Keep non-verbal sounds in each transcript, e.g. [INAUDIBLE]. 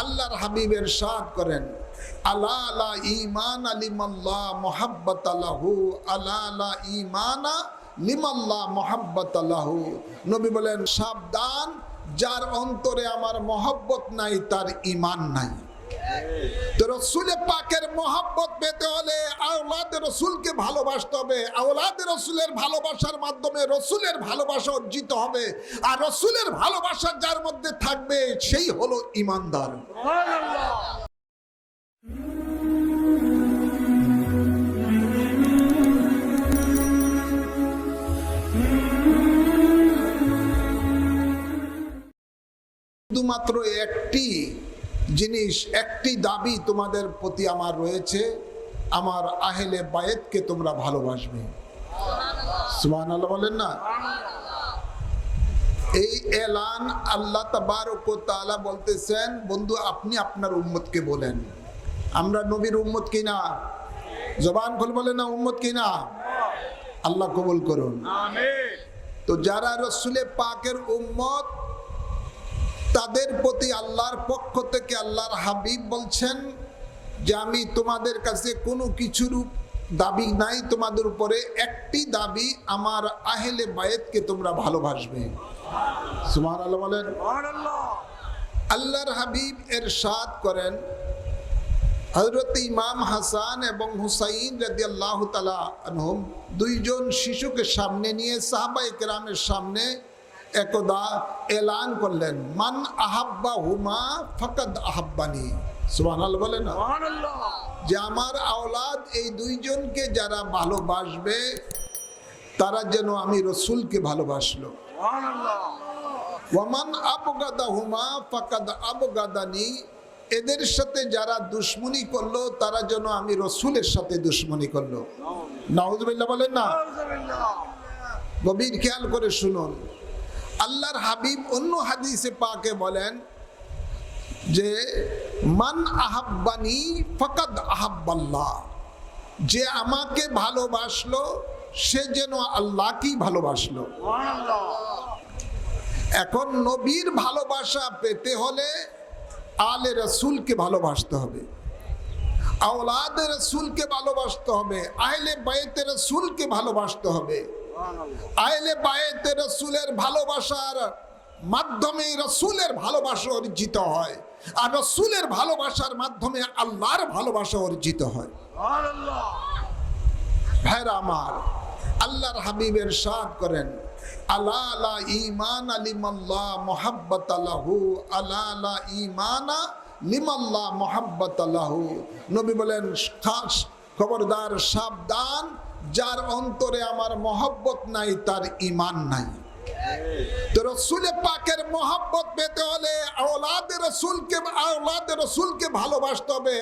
আল্লাহর হাবিবের সাদ করেন, আলা আলা ইমান নবী বলেন, সাবধান, যার অন্তরে আমার মহব্বত নাই, তার ইমান নাই। তো রসুলে পাকের মহাব্বত পেতে হলে আওলাদ রসুলকে ভালোবাসতে হবে। আওলাদ রসুলের ভালোবাসার মাধ্যমে রসুলের ভালোবাসা অর্জিত হবে। আর রসুলের ভালোবাসা যার মধ্যে থাকবে, সেই হলো ইমানদার। শুধুমাত্র একটি জিনিস একটি দাবি তোমাদের প্রতি আমার রয়েছে আমার আহেলে বায়েতকে তোমরা ভালোবাসবে। সুবহান আল্লাহ বলেন না? এই এলান আল্লাহ তাআলা বলতেছেন বন্ধু আপনি আপনার উম্মতকে বলেন। আমরা নবীর উম্মত কিনা? জবান খোল বলে না উম্মত কিনা? আল্লাহ কবুল করুন। তো যারা রসুলে পাকের উম্মত তাদের প্রতি আল্লাহর পক্ষ থেকে আল্লাহর হাবিব বলছেন যে আমি তোমাদের কাছে কোনো কিছুর দাবি নাই তোমাদের উপরে একটি দাবি আমার আহেলে বায়েতকে তোমরা ভালোবাসবে। সুমান আল্লাহ বলেন আল্লাহর হাবিব এর সাদ করেন। হজরত ইমাম হাসান এবং হুসাইন রাদি আল্লাহ তালা আনহুম দুইজন শিশুকে সামনে নিয়ে সাহাবা একরামের সামনে একদা এলান করলেন মান আহাব্বা হুমা ফকদ আহাব্বানি। সুবহানাল বলে না? যে আমার আওলাদ এই দুইজনকে যারা ভালোবাসবে তারা যেন আমি রসুলকে ভালোবাসলো। ওয়ামান আবগাদা হুমা ফাকাদ আবগাদানি এদের সাথে যারা দুশ্মনী করল তারা যেন আমি রসুলের সাথে দুশ্মনী করল। নাউজুবিল্লাহ। বলেন না? গভীর খেয়াল করে শুনুন। আল্লাহর হাবিব অন্য হাদিসে পাকে বলেন যে, মান আহাব্বানি ফকাদ আহাব্বাল্লাহ। যে আমাকে ভালোবাসলো, সে যেন আল্লাহকেই ভালোবাসলো। এখন নবীর ভালোবাসা পেতে হলে আলে রসুলকে ভালোবাসতে হবে, আওলাদ রসুলকে ভালোবাসতে হবে, আহলে বাইতে রসুলকে ভালোবাসতে হবে। আহলে বায়েতে রসুলের ভালোবাসার মাধ্যমে রসুলের ভালোবাসা অর্জিত হয়। আর রসুলের ভালোবাসার মাধ্যমে আল্লাহর ভালোবাসা অর্জিত হয়। ভাইরা আমার, আল্লাহর হাবিবের সাদ করেন, আলা আলা ইমান আলিমাল্লাহ মোহাব্বত আলাহু আলা আলা ইমানা লিমাল্লাহ মোহাব্বত আলাহু নবী বলেন খবরদার সাবধান যার অন্তরে আমার মহব্বত নাই, তার ইমান নাই। রসুলে পাকের পেতে হলে ভালোবাসতে হবে।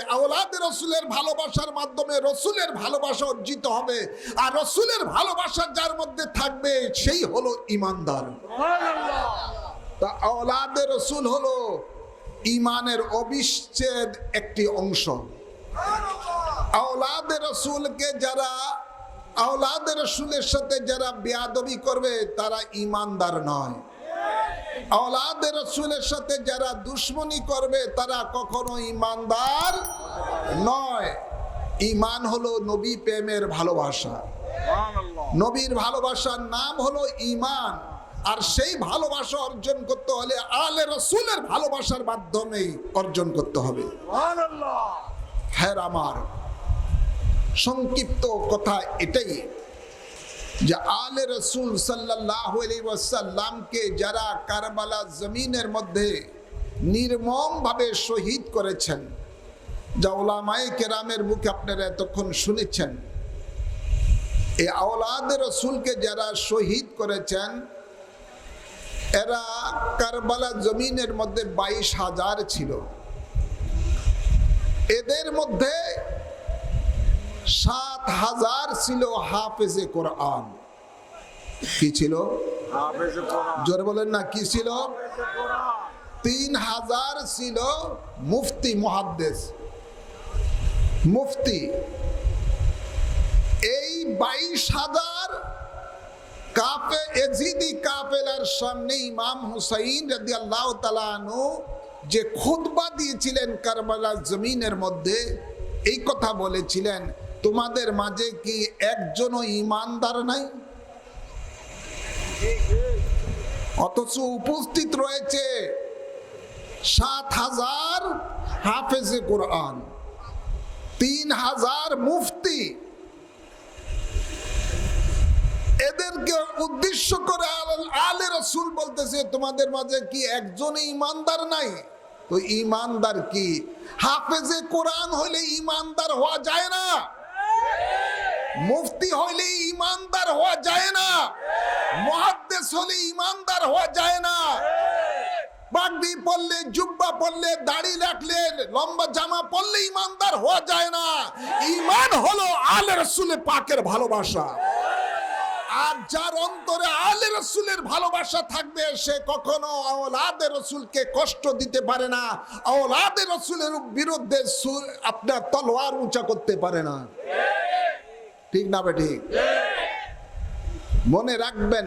ভালোবাসার মাধ্যমে রসুলের ভালোবাসা অর্জিত হবে। আর ভালোবাসা যার মধ্যে থাকবে, সেই হলো ইমানদার তা রসুল হলো ইমানের অবিচ্ছেদ একটি অংশ। আওলাদ রসুলকে যারা আওলাদ রসুলের সাথে যারা বেয়াদবি করবে তারা ইমানদার নয়। আওলাদ রসুলের সাথে যারা দুশ্মনী করবে তারা কখনো ইমানদার নয়। ইমান হলো নবী প্রেমের ভালোবাসা। নবীর ভালোবাসার নাম হলো ইমান। আর সেই ভালোবাসা অর্জন করতে হলে আলে রসুলের ভালোবাসার মাধ্যমেই অর্জন করতে হবে। হ্যাঁ আমার। সংক্ষিপ্ত কথা এটাই যে আলে রসুল সাল্লাহামকে যারা কারবালা জমিনের মধ্যে নির্মমভাবে শহীদ করেছেন, যা ওলামায় কেরামের মুখে আপনারা এতক্ষণ শুনেছেন, এই আওলাদ রসুলকে যারা শহীদ করেছেন, এরা কারবালা জমিনের মধ্যে বাইশ হাজার ছিল। এদের মধ্যে সাত হাজার ছিল হাফেজে কোরআন। কি ছিল? জোরে বলেন না কি ছিল? তিন হাজার ছিল মুফতি মহাদ্দেশ মুফতি। এই বাইশ হাজার কাফে এজিদি কাফেলার সামনে ইমাম হুসাইন রাদি আল্লাহ তালানু যে খুতবা দিয়েছিলেন কারবালা জমিনের মধ্যে এই কথা বলেছিলেন তোমাদের মাঝে কি একজনও ইমানদার নাই? অথচ উপস্থিত রয়েছে সাত হাজার হাফেজে কোরআন, তিন হাজার মুফতি। এদেরকে উদ্দেশ্য করে আল- রসুল বলতেছে, তোমাদের মাঝে কি একজন ইমানদার নাই? তো ইমানদার কি? হাফেজে কোরআন হলে ইমানদার হওয়া যায় না। মুফতি হইলে ইমানদার হওয়া যায় না। মহাদ্দেশ হলে ইমানদার হওয়া যায় না। পাগড়ি পরলে জুব্বা পরলে দাড়ি রাখলে, লম্বা জামা পরলে ইমানদার হওয়া যায় না। ইমান হলো আলের সুলে পাকের ভালোবাসা। আর যার অন্তরে আলে রসুলের ভালোবাসা থাকবে সে কখনো আওলাদে রসুলকে কষ্ট দিতে পারে না। আওলাদে রসুলের বিরুদ্ধে আপনার তলোয়ার উঁচা করতে পারে না। ঠিক না ঠিক মনে রাখবেন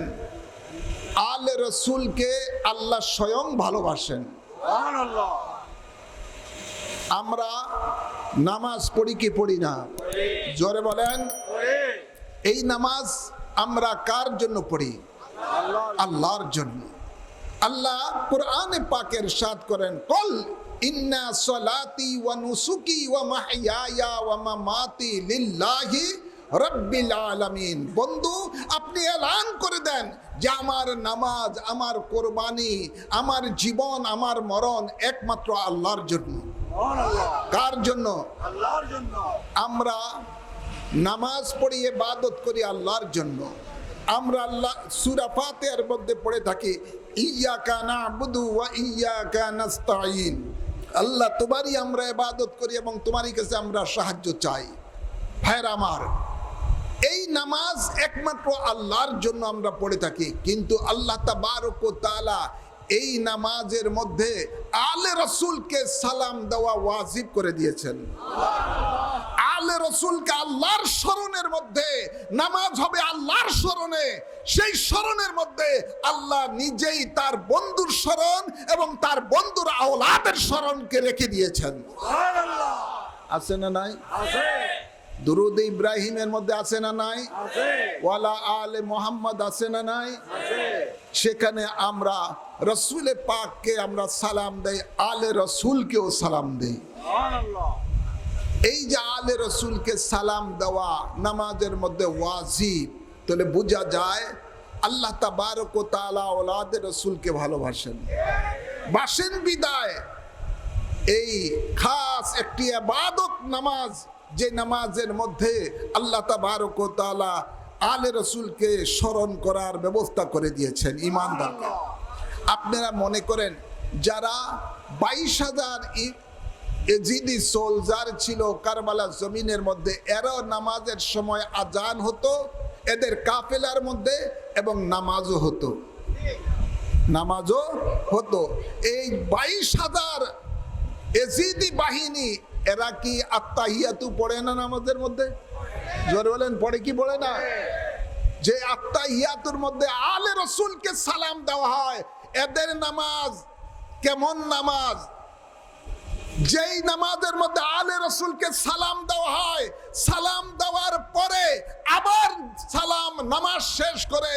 আলে রসুলকে আল্লাহ স্বয়ং ভালোবাসেন। আমরা নামাজ পড়ি কি পড়ি না? জোরে বলেন। এই নামাজ আমরা কার জন্য পড়ি? আল্লাহর জন্য। আল্লাহ কোরআনে পাকের সাদ করেন কল ইন্না সলাতি ওয়া নুসুকি ওয়া মাহইয়ায়া ওয়া মামাতি লিল্লাহি রব্বিল আলামিন। বন্ধু আপনি এলান করে দেন যে আমার নামাজ আমার কোরবানি আমার জীবন আমার মরণ একমাত্র আল্লাহর জন্য। কার জন্য? আল্লাহর জন্য। আমরা নামাজ পড়ি এবাদত করি আল্লাহর জন্য। আমরা আল্লাহ সূরা ফাতিহার মধ্যে পড়ে থাকি ইয়াকা না'বুদু ওয়া ইয়াকা নাস্তাঈন। আল্লাহ তোমারই আমরা এবাদত করি এবং তোমারই কাছে আমরা সাহায্য চাই। ভাইর আমার, এই নামাজ একমাত্র আল্লাহর জন্য আমরা পড়ে থাকি, কিন্তু আল্লাহ তাবারক ও তাআলা এই নামাজের মধ্যে আলে রসুলকে সালাম দেওয়া ওয়াজিব করে দিয়েছেন। আলে রসুলকে আল্লাহর স্মরণের মধ্যে নামাজ হবে আল্লাহর স্মরণে। সেই স্মরণের মধ্যে আল্লাহ নিজেই তার বন্ধুর স্মরণ এবং তার বন্ধুর আওলাদের স্মরণকে রেখে দিয়েছেন। আছে না নাই? দুরুদ ইব্রাহিমের মধ্যে আছে না নাই? ওয়ালা আলে মোহাম্মদ আছে না নাই? সেখানে আমরা রসুলে পাককে আমরা সালাম দেই আলে রসুলকেও সালাম দেই। এই যে আলে রসুলকে সালাম দেওয়া, নামাজের মধ্যে ওয়াজিব, তাহলে বোঝা যায় আল্লাহ তাবারক ও তাআলা ওলাদে রসুলকে ভালোবাসেন। বাসেন বিদায়। এই খাস একটি আবাদত নামাজ, যে নামাজের মধ্যে আল্লাহ তাবারক ও তাআলা আলে রসুলকে স্মরণ করার ব্যবস্থা করে দিয়েছেন ইমানদারকে। আপনারা মনে করেন, যারা বাইশ হাজার এজিদি সোলজার ছিল কারবালা জমিনের মধ্যে, এরও নামাজের সময় আজান হতো, এদের কাফেলার মধ্যে এবং নামাজও হতো। নামাজও হতো। এই বাইশ হাজার এজিদি বাহিনী, এরা কি আত্মাহিয়াতু পড়ে না নামাজের মধ্যে? জোরে বলেন, পড়ে কি পড়ে না? যে আত্মাহিয়াতুর মধ্যে আলে রসুলকে সালাম দেওয়া হয়, এদের নামাজ কেমন নামাজ? যেই নামাজের মধ্যে আলে রসুলকে সালাম দেওয়া হয় সালাম দেওয়ার পরে আবার সালাম নামাজ শেষ করে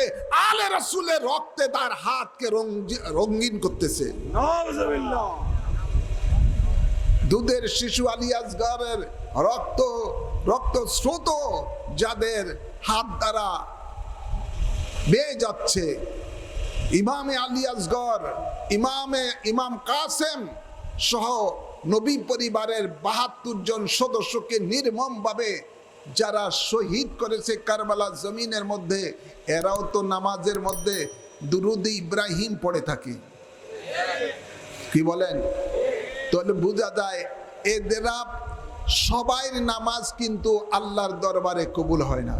আলে রসুলের রক্তে তার হাতকে রঙিন করতেছে। দুধের শিশু আলিয়াসগরের রক্ত রক্ত স্রোত যাদের হাত দ্বারা বেয়ে যাচ্ছে। ইমামে আলিয়াসগর ইমামে ইমাম কাসেম সহ নবী পরিবারের বাহাত্তর জন সদস্যকে নির্মমভাবে যারা শহীদ করেছে কারবালা জমিনের মধ্যে, এরাও তো নামাজের মধ্যে দুরুদ ইব্রাহিম পড়ে থাকে। কি বলেন? তাহলে বোঝা যায়, এদেরা সবাইয়ের নামাজ কিন্তু আল্লাহর দরবারে কবুল হয় না।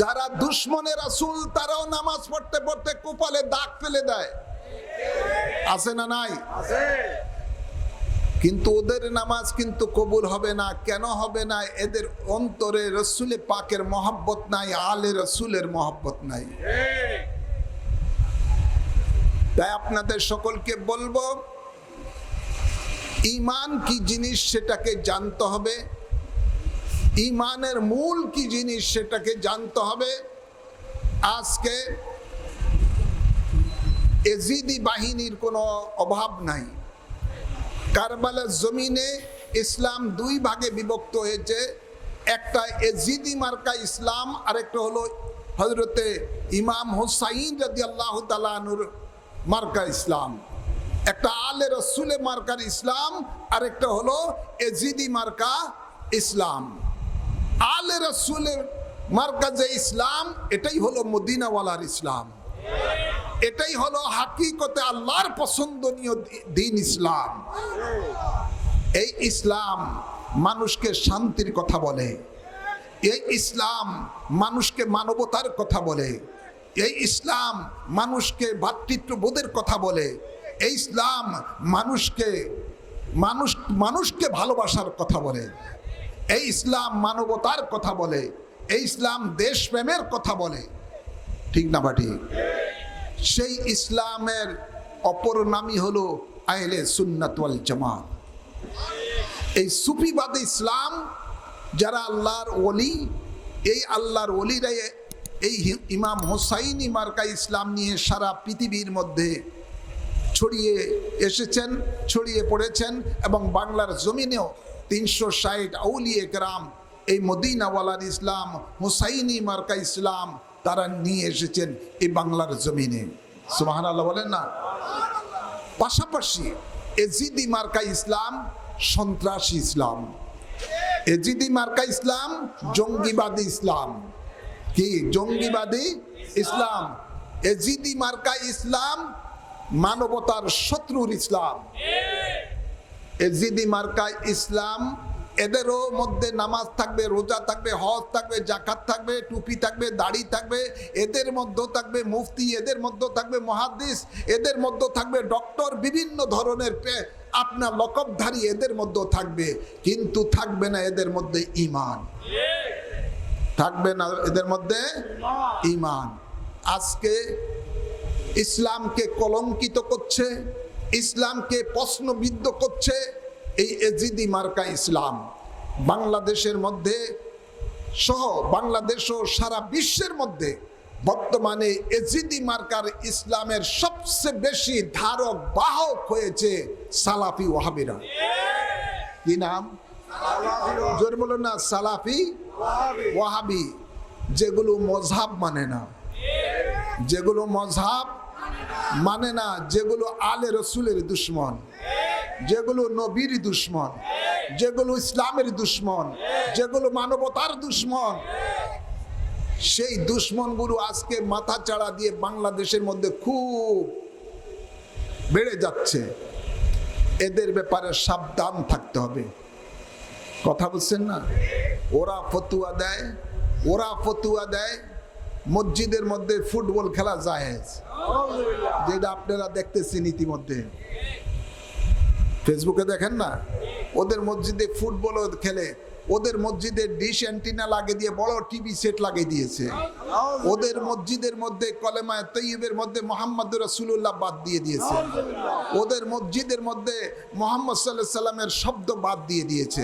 যারা দুশ্মনের আসুল তারাও নামাজ পড়তে পড়তে কপালে দাগ ফেলে দেয়। আছে না নাই? কিন্তু ওদের নামাজ কিন্তু কবুল হবে না। কেন হবে না? এদের অন্তরে রসুলে পাকের মহব্বত নাই আলে রসুলের মহব্বত নাই। তাই আপনাদের সকলকে বলব ইমান কি জিনিস সেটাকে জানতে হবে। ইমানের মূল কি জিনিস সেটাকে জানতে হবে। আজকে এজিদি বাহিনীর কোনো অভাব নাই। কারবালার জমিনে ইসলাম দুই ভাগে বিভক্ত হয়েছে। একটা এজিদি মার্কা ইসলাম, আরেকটা হলো হজরতে ইমাম হুসাইন রাদি আল্লাহ তালানুর মার্কা ইসলাম। একটা আলে রসুলে মার্কার ইসলাম, আরেকটা হলো এজিদি মার্কা ইসলাম। আলে রসুলের মার্কা যে ইসলাম, এটাই হলো মদিনাওয়ালার ইসলাম। এটাই হলো হাকিকতে আল্লাহর পছন্দনীয় দিন ইসলাম। এই ইসলাম মানুষকে শান্তির কথা বলে। এই ইসলাম মানুষকে মানবতার কথা বলে। এই ইসলাম মানুষকে ভাতৃত্ববোধের কথা বলে। এই ইসলাম মানুষকে, মানুষ, মানুষকে ভালোবাসার কথা বলে। এই ইসলাম মানবতার কথা বলে। এই ইসলাম দেশপ্রেমের কথা বলে। ঠিক না বাটি সেই ইসলামের অপর নামই হলো আহলে সুন্নাত ওয়াল জামাত। এই সুফিবাদ ইসলাম, যারা আল্লাহর ওলি, এই আল্লাহর ওলিরা এই ইমাম হোসাইনি মার্কা ইসলাম নিয়ে সারা পৃথিবীর মধ্যে ছড়িয়ে এসেছেন, ছড়িয়ে পড়েছেন এবং বাংলার জমিনেও তিনশো ষাট আউলিয়ে গ্রাম এই মদিনাওয়ালার ইসলাম, হুসাইনি মার্কা ইসলাম তারা নিয়ে এসেছেন এই বাংলার জমিনে। সুমাহান আল্লাহ বলেন না? পাশাপাশি এজিদি মার্কা ইসলাম সন্ত্রাসী ইসলাম। এজিদি মার্কা ইসলাম জঙ্গিবাদী ইসলাম। কি? জঙ্গিবাদী ইসলাম। এজিদি মার্কা ইসলাম মানবতার শত্রুর ইসলাম। এজিদি মার্কা ইসলাম এদেরও মধ্যে নামাজ থাকবে, রোজা থাকবে, হজ থাকবে জাকাত থাকবে, টুপি থাকবে, দাড়ি থাকবে, এদের মধ্যেও থাকবে মুফতি, এদের মধ্যেও থাকবে মহাদিস, এদের মধ্যেও থাকবে ডক্টর, বিভিন্ন ধরনের আপনার লকবধারী এদের মধ্যেও থাকবে, কিন্তু থাকবে না এদের মধ্যে ইমান। থাকবে না এদের মধ্যে ইমান। আজকে ইসলামকে কলঙ্কিত করছে, ইসলামকে প্রশ্নবিদ্ধ করছে এই এজিদি মার্কা ইসলাম। বাংলাদেশের মধ্যে সহ বাংলাদেশ ও সারা বিশ্বের মধ্যে বর্তমানে এজিদি মার্কার ইসলামের সবচেয়ে বেশি ধারক বাহক হয়েছে সালাফি ওয়াহাবিরা। কি নাম? জোর বলো না, সালাফি ওয়াহাবি। যেগুলো মজহাব মানে না। যেগুলো মজহাব মানে না, যেগুলো আলে রসুলের দুশ্মন। যেগুলো নবীর দুশ্মন, যেগুলো ইসলামের দুশ্মন, যেগুলো মানবতার দুশ্মন, সেই দুশ্মনগুলো আজকে মাথা চাড়া দিয়ে বাংলাদেশের মধ্যে খুব বেড়ে যাচ্ছে। এদের ব্যাপারে সাবধান থাকতে হবে। কথা বলছেন না? ওরা ফতুয়া দেয়, ওরা ফতুয়া দেয়, মসজিদের মধ্যে ফুটবল খেলা জায়েজ। যেটা আপনারা দেখতেছেন ইতিমধ্যে। ফেসবুকে দেখেন না? ওদের মসজিদে ফুটবলও খেলে, ওদের মসজিদে ডিশ অ্যান্টিনা লাগিয়ে দিয়ে বড় টিভি সেট লাগিয়ে দিয়েছে। ওদের মসজিদের মধ্যে কলেমায় তৈয়বের মধ্যে মোহাম্মদ রসুল্লাহ বাদ দিয়ে দিয়েছে। ওদের মসজিদের মধ্যে মোহাম্মদ সাল্লাহ সাল্লামের শব্দ বাদ দিয়ে দিয়েছে।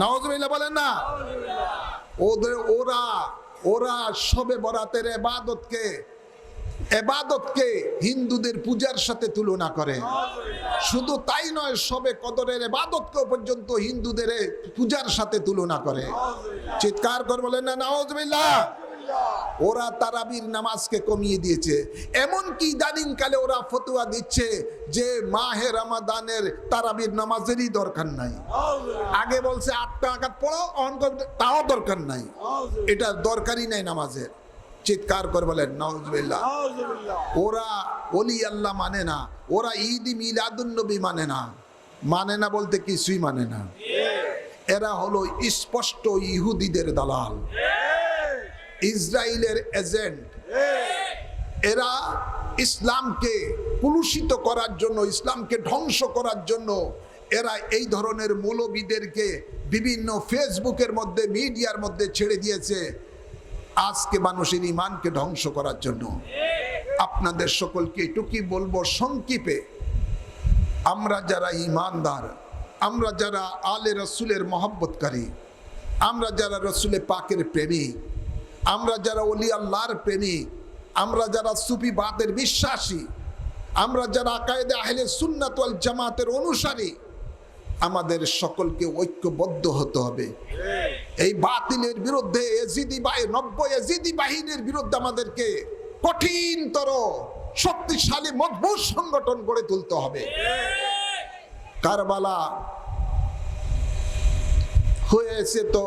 নওয়াজ বলেন না? ওদের, ওরা ওরা সবে বরাতের এবাদতকে এবাদতকে হিন্দুদের পূজার সাথে তুলনা করে। শুধু তাই নয় সবে কদরের এবাদতকে পর্যন্ত হিন্দুদের পূজার সাথে তুলনা করে। চিৎকার করে বলেন না নওয়াজবিল্লাহ ওরা তারাবির নামাজকে কমিয়ে দিয়েছে। এমন কি ইদানিং কালে ওরা ফতুয়া দিচ্ছে যে মাহে রামাদানের তারাবির নামাজেরই দরকার নাই। আগে বলছে আটটা আঘাত পড়ো অন তাও দরকার নাই। এটা দরকারই নাই নামাজের। চিৎকার করে বলেন নওয়াজবিল্লাহ ওরা অলি আল্লাহ মানে না ওরা ঈদ মিলাদুন্নবী মানে না। মানে না বলতে কিছুই মানে না। এরা হলো স্পষ্ট ইহুদিদের দালাল। ইসরায়েলের এজেন্ট। এরা ইসলামকে কুলুষিত করার জন্য ইসলামকে ধ্বংস করার জন্য এরা এই ধরনের মৌলবীদেরকে বিভিন্ন ফেসবুকের মধ্যে মিডিয়ার মধ্যে ছেড়ে দিয়েছে। আজকে মানুষের ইমানকে ধ্বংস করার জন্য। আপনাদের সকলকে এটুকুই বলব, সংক্ষেপে, আমরা যারা ইমানদার আমরা যারা আলে রসুলের মহব্বতকারী, আমরা যারা রসুলের পাকের প্রেমী আমরা যারা অলি আল্লাহর প্রেমী আমরা যারা সুফিবাদের বিশ্বাসী, আমরা যারা আকায়েদে আহলে সুন্নাত জামাতের অনুসারী আমাদের সকলকে ঐক্যবদ্ধ হতে হবে। এই বাতিলের বিরুদ্ধে এজিদি নব্য এজিদি বাহিনীর বিরুদ্ধে আমাদেরকে কঠিনতর, শক্তিশালী, মজবুত সংগঠন গড়ে তুলতে হবে। কারবালা হয়েছে তো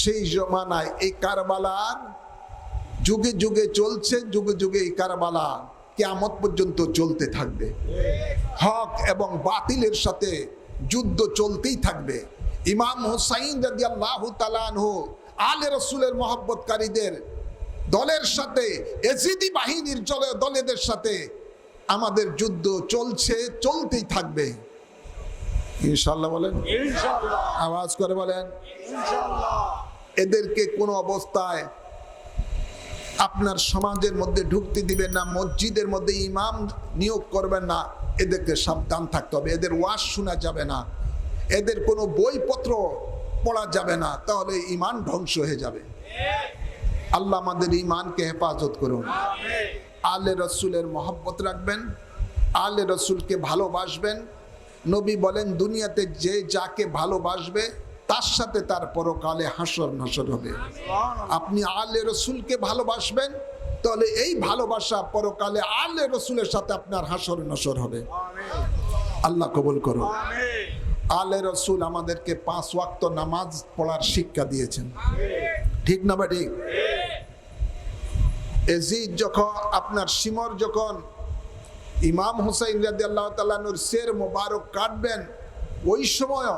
সেই জমানায় এই কারবালার যুগে যুগে চলছে, যুগে যুগে এই কারবালা কেয়ামত পর্যন্ত চলতে থাকবে। হক এবং বাতিলের সাথে যুদ্ধ চলতেই থাকবে। ইমাম হুসাইন রাজি আল্লাহ তালানহু আলে রসুলের মহব্বতকারীদের দলের সাথে এসিডি বাহিনীর জলে দলেদের সাথে আমাদের যুদ্ধ চলছে চলতেই থাকবে। ইনশাল্লাহ বলেন? আওয়াজ করে বলেন? এদেরকে কোনো অবস্থায় আপনার সমাজের মধ্যে ঢুকতে দিবেন না মসজিদের মধ্যে ইমাম নিয়োগ করবেন না। এদেরকে সাবধান থাকতে হবে। এদের ওয়াজ শোনা যাবে না। এদের কোনো বইপত্র পড়া যাবে না। তাহলে ইমান ধ্বংস হয়ে যাবে। আল্লাহ আমাদের ইমানকে হেফাজত করুন। আলে রসুলের মহব্বত রাখবেন। আলে রসুলকে ভালোবাসবেন। নবী বলেন, দুনিয়াতে যে যাকে ভালোবাসবে, তার সাথে তার পরকালে হাসর নাসর হবে। আপনি আলে রসুলকে ভালোবাসবেন তাহলে এই ভালোবাসা পরকালে আলে রসুলের সাথে আপনার হাসর নসর হবে। আল্লাহ কবুল করুন। আলে রসুল আমাদেরকে পাঁচ ওয়াক্ত নামাজ পড়ার শিক্ষা দিয়েছেন। ঠিক না বা ঠিক? এজিদ যখন, আপনার সিমর যখন ইমাম হুসাইন রাদি আল্লাহ তালুর শের মোবারক কাটবেন, ওই সময়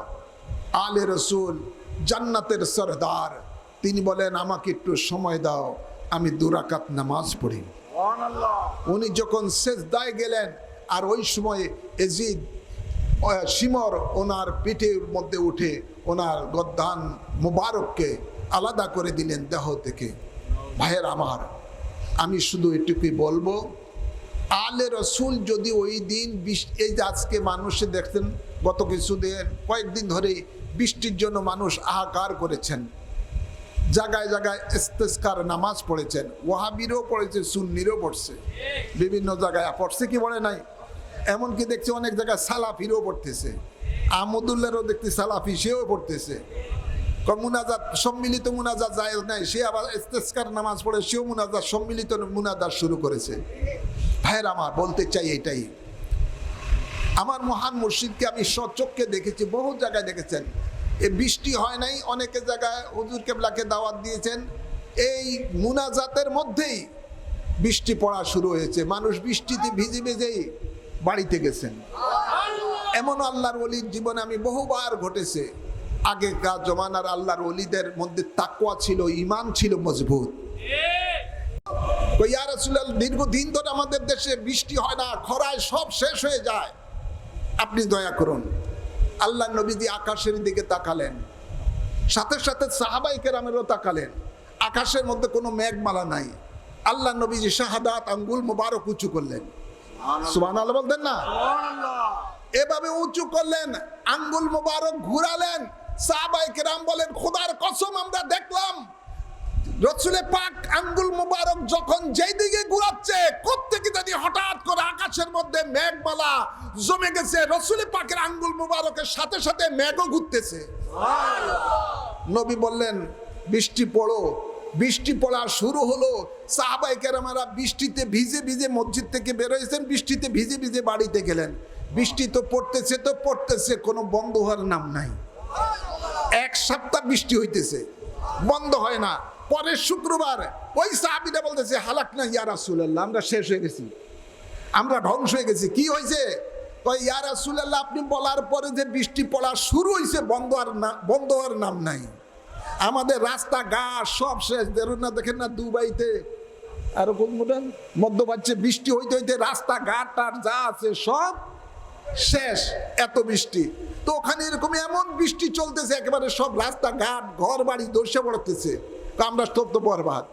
আলে রসুল জান্নাতের সরদার। তিনি বলেন, আমাকে একটু সময় দাও। আমি দুরাকাত নামাজ পড়ি। উনি যখন শেষ দায় গেলেন আর ওই সময় এজিদ সিমর ওনার পিঠের মধ্যে উঠে ওনার গদ্দান মুবারককে আলাদা করে দিলেন দেহ থেকে। ভাইয়ের আমার আমি শুধু এটুকুই বলব আলে রসুল যদি ওই দিন এই যে আজকে মানুষে দেখছেন গত কিছুদিন কয়েকদিন ধরেই বৃষ্টির জন্য মানুষ আহাকার করেছেন। জায়গায় জায়গায় ইস্তেস্কার নামাজ পড়েছেন। ওয়াহাবিরও পড়েছে, সুন্নিরও পড়ছে। বিভিন্ন জায়গায় পড়ছে কি বলে নাই? এমনকি দেখছি অনেক জায়গায় সালাফিরও পড়তেছে। আহমদুল্লাহরও দেখছি সালাফি, সেও পড়তেছে। মুনাজাত, সম্মিলিত মুনাজাত যায় নাই, সে আবার ইস্তেস্কার নামাজ পড়ে, সেও মুনাজাত, সম্মিলিত মুনাজাত শুরু করেছে। ভাইয়ের আমার, বলতে চাই এটাই। আমার মহান মুর্শিদকে আমি সচক্ষে দেখেছি, বহু জায়গায় দেখেছেন। বৃষ্টি হয় নাই, অনেকে জায়গায় হুজুর কেবলাকে দাওয়াত দিয়েছেন। এই মুনাজাতের মধ্যেই বৃষ্টি পড়া শুরু হয়েছে। মানুষ বৃষ্টিতে ভিজে ভিজেই বাড়িতে গেছেন। এমন আল্লাহর অলির জীবনে আমি বহুবার ঘটেছে। আগেকার জমানার আল্লাহর অলিদের মধ্যে তাকুয়া ছিল ইমান ছিল মজবুত। দীর্ঘদিন ধরে আমাদের দেশে বৃষ্টি হয় না, খরায় সব শেষ হয়ে যায়। আপনি দয়া করুন। আল্লাহ নবীজি আকাশের দিকে তাকালেন। সাথে সাথে সাহাবাই কেরামেরও তাকালেন। আকাশের মধ্যে কোনো মেঘমালা নাই। আল্লাহ নবীজি শাহাদাত আঙ্গুল মোবারক উঁচু করলেন। সুবান আল্লাহ বলতেন না? এভাবে উঁচু করলেন আঙ্গুল মোবারক ঘুরালেন। সাহাবাই কেরাম বলেন খোদার কসম আমরা দেখলাম রসুলে পাক আঙ্গুল মুবারক যখন যেই দিকে ঘুরাচ্ছে, কোত্থেকে জানি হঠাৎ করে আকাশের মধ্যে মেঘমালা জমে গেছে। রসুলে পাকের আঙ্গুল মুবারকের সাথে সাথে মেঘও ঘুরতেছে। নবী বললেন, বৃষ্টি পড়ো। বৃষ্টি পড়া শুরু হলো। সাহাবাই কেরামারা বৃষ্টিতে ভিজে ভিজে মসজিদ থেকে বেরোয়েছেন বৃষ্টিতে ভিজে ভিজে বাড়িতে গেলেন। বৃষ্টি তো পড়তেছে তো পড়তেছে, কোনো বন্ধ হওয়ার নাম নাই। এক সপ্তাহ বৃষ্টি হইতেছে। বন্ধ হয় না। পরের শুক্রবার ওই সাহাবিটা বলতেছে, হালাক না ইয়া রাসূলুল্লাহ, আমরা শেষ হয়ে গেছি। আমরা ধ্বংস হয়ে গেছি। কি হয়েছে কয়, ইয়া আপনি বলার পরে যে বৃষ্টি পড়া শুরু হয়েছে বন্ধ আর না, বন্ধ হওয়ার নাম নাই। আমাদের রাস্তা ঘাট সব শেষ। দেখুন না, দেখেন না, দুবাইতে আর কোন মোটেন মধ্যপ্রাচ্যে বৃষ্টি হইতে হইতে রাস্তা ঘাট আর যা আছে সব শেষ, এত বৃষ্টি। তো ওখানে এরকম এমন বৃষ্টি চলতেছে, একেবারে সব রাস্তা, ঘাট ঘর বাড়ি দর্শে পড়তেছে। আমরা স্তব্ধ বরবাদ।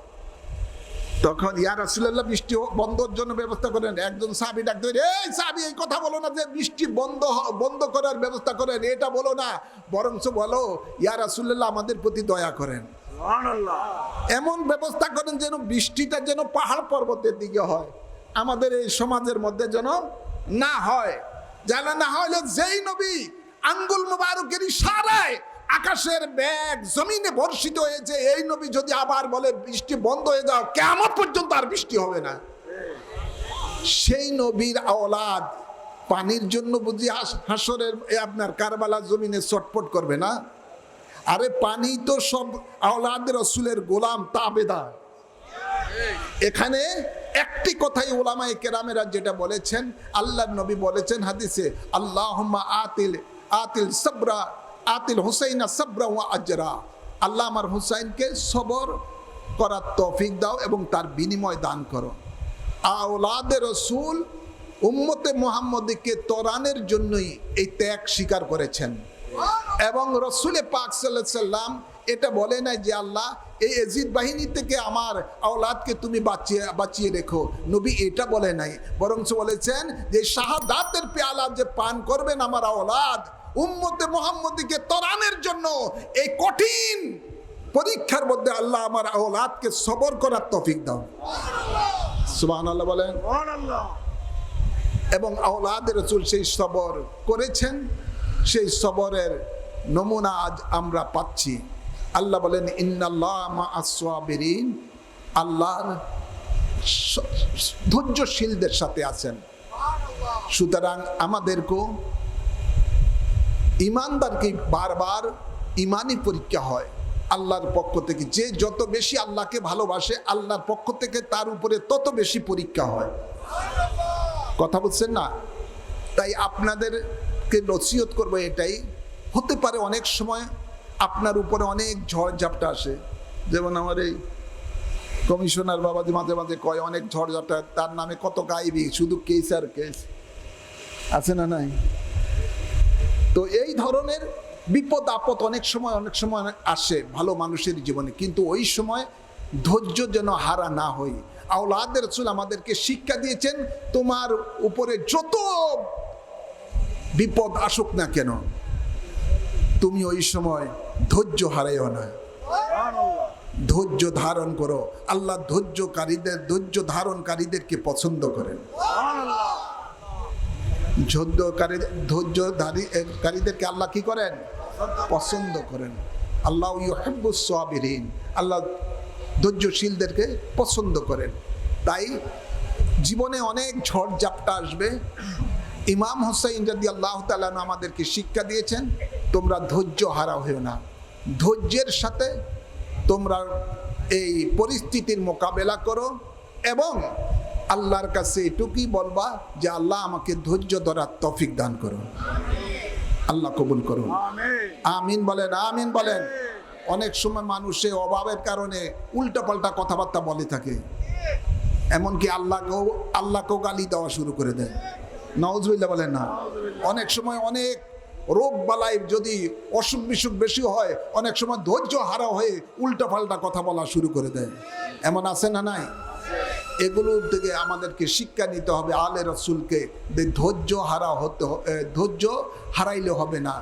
তখন ইয়া রাসুল্লাহ বৃষ্টি বন্ধর জন্য ব্যবস্থা করেন। একজন সাবি ডাকতে এই সাবি এই কথা বলো না যে বৃষ্টি বন্ধ বন্ধ করার ব্যবস্থা করেন এটা বলো না। বরঞ্চ বলো ইয়া রাসুল্লাহ আমাদের প্রতি দয়া করেন। এমন ব্যবস্থা করেন যেন বৃষ্টিটা যেন পাহাড় পর্বতের দিকে হয়। আমাদের এই সমাজের মধ্যে যেন না হয়। যেন না হলে যেই নবী আঙ্গুল মুবারকের ইশারায় আকাশের ব্যাগ জমিনে বর্ষিত হয়েছে, এই নবী যদি আবার বলে বৃষ্টি বন্ধ হয়ে যাও কেমন পর্যন্ত আর বৃষ্টি হবে না। সেই নবীর আওলাদ পানির জন্য বুঝি হাস- হাসরের আপনার কারবালা জমিনে চটপট করবে না? আরে পানি তো সব আওলাদ রসুলের গোলাম তাবেদা। এখানে একটি কথাই ওলামায়ে কেরামেরা যেটা বলেছেন, আল্লাহর নবী বলেছেন হাদিসে, আল্লাহুম্মা আতিল আতিল সাবরা আতিল হুসাইনা সাবরা ওয়া আজরা। আল্লাহ আমার হুসাইনকে সবর করার তৌফিক দাও এবং তার বিনিময় দান করো। আওলাদে রসুল উম্মতে মুহাম্মদকে তরানের জন্যই এই ত্যাগ স্বীকার করেছেন। এবং রসুলে পাক সাল্লাহ সাল্লাম এটা বলে নাই যে, আল্লাহ, এই এজিদ বাহিনী থেকে আমার আওলাদকে তুমি বাঁচিয়ে বাঁচিয়ে রেখো। নবী এটা বলে নাই। বরঞ্চ বলেছেন যে, শাহাদাতের পেয়ালা যে পান করবেন আমার আওলাদ উম্মতে মোহাম্মদীকে তরানের জন্য এই কঠিন পরীক্ষার মধ্যে আল্লাহ আমার আওলাদকে সবর করার তফিক দাও। আল্লাহ বলেন। এবং আওলাদের রসুল সেই সবর করেছেন সেই সবরের নমুনা আজ আমরা পাচ্ছি। আল্লাহ বলেন ইন্নাল্লাহ মা আসওয়াবিরিন আল্লাহর ধৈর্যশীলদের সাথে আছেন। সুতরাং আমাদেরকেও ইমানদারকে বারবার ইমানই পরীক্ষা হয় আল্লাহর পক্ষ থেকে। যে যত বেশি আল্লাহকে ভালোবাসে, আল্লাহর পক্ষ থেকে তার উপরে তত বেশি পরীক্ষা হয়। কথা বলছেন না? তাই আপনাদেরকে নসিহত করব এটাই। হতে পারে অনেক সময় আপনার উপরে অনেক ঝড় ঝাপটা আসে। যেমন আমার এই কমিশনার বাবাজি মাঝে মাঝে কয়, অনেক ঝড় ঝাপটা তার নামে কত গাইবি, শুধু কেস আর কেস আছে না নাই? তো এই ধরনের বিপদ আপদ অনেক সময় অনেক সময় আসে ভালো মানুষের জীবনে। কিন্তু ওই সময় ধৈর্য যেন হারা না হই আওলাদের রসুল আমাদেরকে শিক্ষা দিয়েছেন, তোমার উপরে যত বিপদ আসুক না কেন, তুমি ওই সময় ধৈর্য হারাইও না। ধৈর্য ধারণ করো। আল্লাহ ধৈর্যকারীদের, ধৈর্য ধারণকারীদেরকে পছন্দ করেন। ধৈর্যকারী ধৈর্যধারীকারীদেরকে আল্লাহ কি করেন? পছন্দ করেন। আল্লাহ ইউহাব্বুস সাবিরিন আল্লাহ ধৈর্যশীলদেরকে পছন্দ করেন। তাই জীবনে অনেক ঝড় ঝাপটা আসবে। ইমাম হোসাইন যদি আল্লাহ তালান আমাদেরকে শিক্ষা দিয়েছেন, তোমরা ধৈর্য হারা হয়েও না। ধৈর্যের সাথে তোমরা এই পরিস্থিতির মোকাবেলা করো এবং আল্লাহর কাছে এটুকুই বলবা যে আল্লাহ আমাকে ধৈর্য ধরার তফিক দান করো আল্লাহ কবুল করুন। আমিন আমিন বলেন আমিন বলেন। অনেক সময় মানুষে অভাবের কারণে উল্টাপাল্টা কথাবার্তা বলে থাকে। এমনকি আল্লাহকেও আল্লাহকেও গালি দেওয়া শুরু করে দেয়। নওয়াজবিল্লা বলেন না। অনেক সময় অনেক রোগ বালাই যদি অসুখ বিসুখ বেশি হয়, অনেক সময় ধৈর্য হারা হয়ে উল্টাপাল্টা কথা বলা শুরু করে দেয়। এমন আছে না নাই? এগুলোর থেকে আমাদেরকে শিক্ষা নিতে হবে, আলে রসুলকে। যে ধৈর্য হারা হতে ধৈর্য হারাইলে হবে না।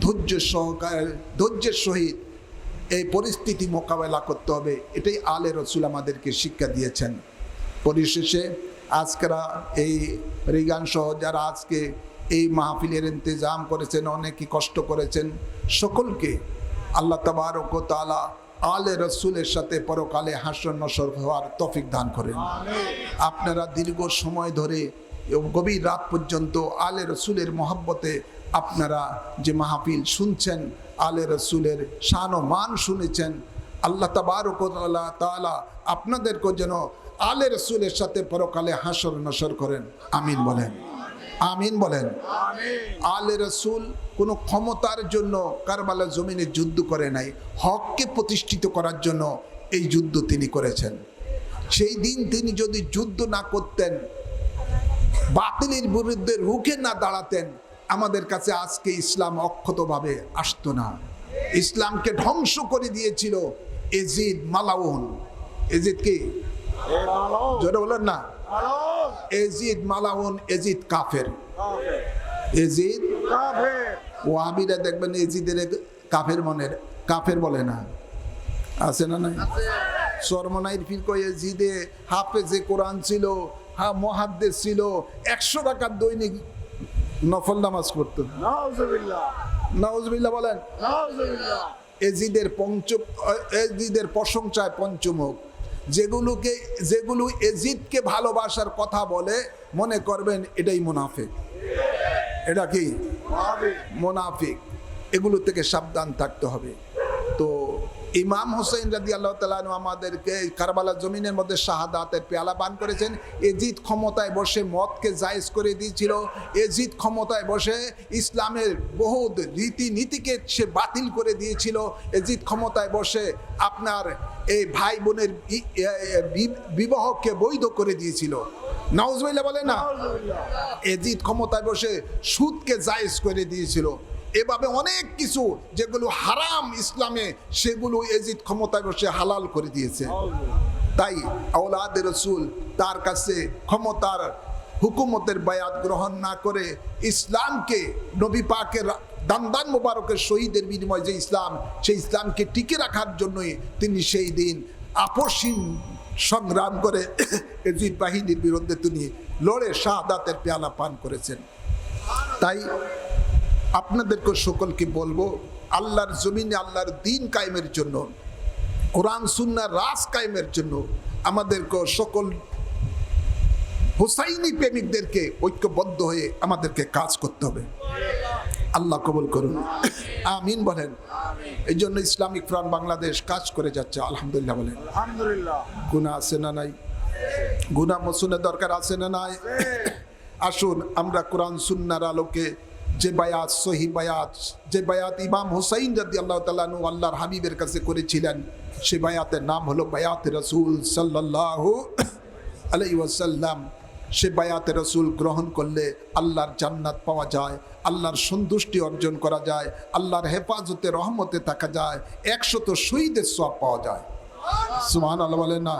ধৈর্য সহকার, ধৈর্যের সহিত এই পরিস্থিতি মোকাবেলা করতে হবে। এটাই আলে রসুল আমাদেরকে শিক্ষা দিয়েছেন। পরিশেষে আজকেরা এই রিগান সহ যারা আজকে এই মাহফিলের ইন্তজাম করেছেন অনেকে কষ্ট করেছেন, সকলকে আল্লাহ তাবারক ও তাআলা আলে রসুলের সাথে পরকালে হাসর নসর হওয়ার তফিক দান করেন। আপনারা দীর্ঘ সময় ধরে গভীর রাত পর্যন্ত আলে রসুলের মহাব্বতে আপনারা যে মাহফিল শুনছেন, আলে রসুলের শান ও মান শুনেছেন, আল্লাহ তাবারক তালা আপনাদেরকে যেন আলে রসুলের সাথে পরকালে হাসর নসর করেন। আমিন বলেন। আমিন বলেন। আলে রসুল কোনো ক্ষমতার জন্য কারবালা জমিনে যুদ্ধ করে নাই হককে প্রতিষ্ঠিত করার জন্য এই যুদ্ধ তিনি করেছেন। সেই দিন তিনি যদি যুদ্ধ না করতেন বাতিলের বিরুদ্ধে রুখে না দাঁড়াতেন আমাদের কাছে আজকে ইসলাম অক্ষতভাবে আসতো না। ইসলামকে ধ্বংস করে দিয়েছিল এজিদ মালাউন। এজিদ কি? জোরে বলেন না। এজিদ মালাউন এজিদ কাফের। এজিদ? ওয়াহাবিরা দেখবেন এজিদের কাফের মনের কাফের বলে না। আছে না নাই? সরমনাইর ফির কয়ে এজিদে হাফেজে কোরআন ছিল হা মহাদ্দেশ ছিল একশো টাকার দৈনিক নফল নামাজ নাউজুবিল্লাহ নাউজবিল্লা বলেন এজিদের পঞ্চ এজিদের প্রশংসায় পঞ্চমুখ। যেগুলোকে যেগুলো এজিদকে ভালোবাসার কথা বলে মনে করবেন এটাই মুনাফিক। এটা কি? মুনাফিক। এগুলো থেকে সাবধান থাকতে হবে। ইমাম হোসেন রাদি আল্লাহ তালু আমাদেরকে কারবালা জমিনের মধ্যে শাহাদাতের পেয়ালা পান করেছেন। এজিদ ক্ষমতায় বসে মদকে জায়েজ করে দিয়েছিল। এজিদ ক্ষমতায় বসে ইসলামের বহু রীতিনীতিকে সে বাতিল করে দিয়েছিল। এজিদ ক্ষমতায় বসে আপনার এই ভাই বোনের বিবাহকে বৈধ করে দিয়েছিল। নাউজবিল্লা বলে না? এজিদ ক্ষমতায় বসে সুদকে জায়েজ করে দিয়েছিল। এভাবে অনেক কিছু যেগুলো হারাম ইসলামে, সেগুলো এজিদ ক্ষমতায় বসে হালাল করে দিয়েছে। তাই আওলাদ রসুল তার কাছে ক্ষমতার হুকুমতের বায়াত গ্রহণ না করে ইসলামকে, নবী পাকের দান্দান মোবারকের শহীদের বিনিময় যে ইসলাম, সেই ইসলামকে টিকে রাখার জন্যই তিনি সেই দিন আপসীন সংগ্রাম করে [COUGHS] এজিদ বাহিনীর বিরুদ্ধে তিনি লড়ে শাহাদাতের পেয়ালা পান করেছেন। তাই আপনাদেরকে সকলকে বলব আল্লাহর জমিনে আল্লাহর দিন কায়েমের জন্য কোরআন সুন্নার রাস কায়েমের জন্য আমাদেরকে সকল হুসাইনি প্রেমিকদেরকে ঐক্যবদ্ধ হয়ে আমাদেরকে কাজ করতে হবে। আল্লাহ কবুল করুন। আমিন বলেন। এই জন্য ইসলামিক ফ্রন্ট বাংলাদেশ কাজ করে যাচ্ছে আলহামদুলিল্লাহ বলেন। আলহামদুলিল্লাহ। গুণা আছে না নাই? গুণা মসুনের দরকার আছে না নাই? আসুন আমরা কোরআন সুন্নার আলোকে যে বায়াত, সহি বায়াত, যে বায়াত ইমাম হুসাইন রাদি আল্লাহ তালু আল্লাহর হাবিবের কাছে করেছিলেন, সে বায়াতের নাম হলো বায়াত রসুল সাল্লাহ আলাই ওয়াসাল্লাম। সে বায়াতে রসুল গ্রহণ করলে আল্লাহর জান্নাত পাওয়া যায়, আল্লাহর সন্তুষ্টি অর্জন করা যায়, আল্লাহর হেফাজতে, রহমতে থাকা যায়, একশত শহীদের সব পাওয়া যায়। সুমান আল্লাহ বলেন না।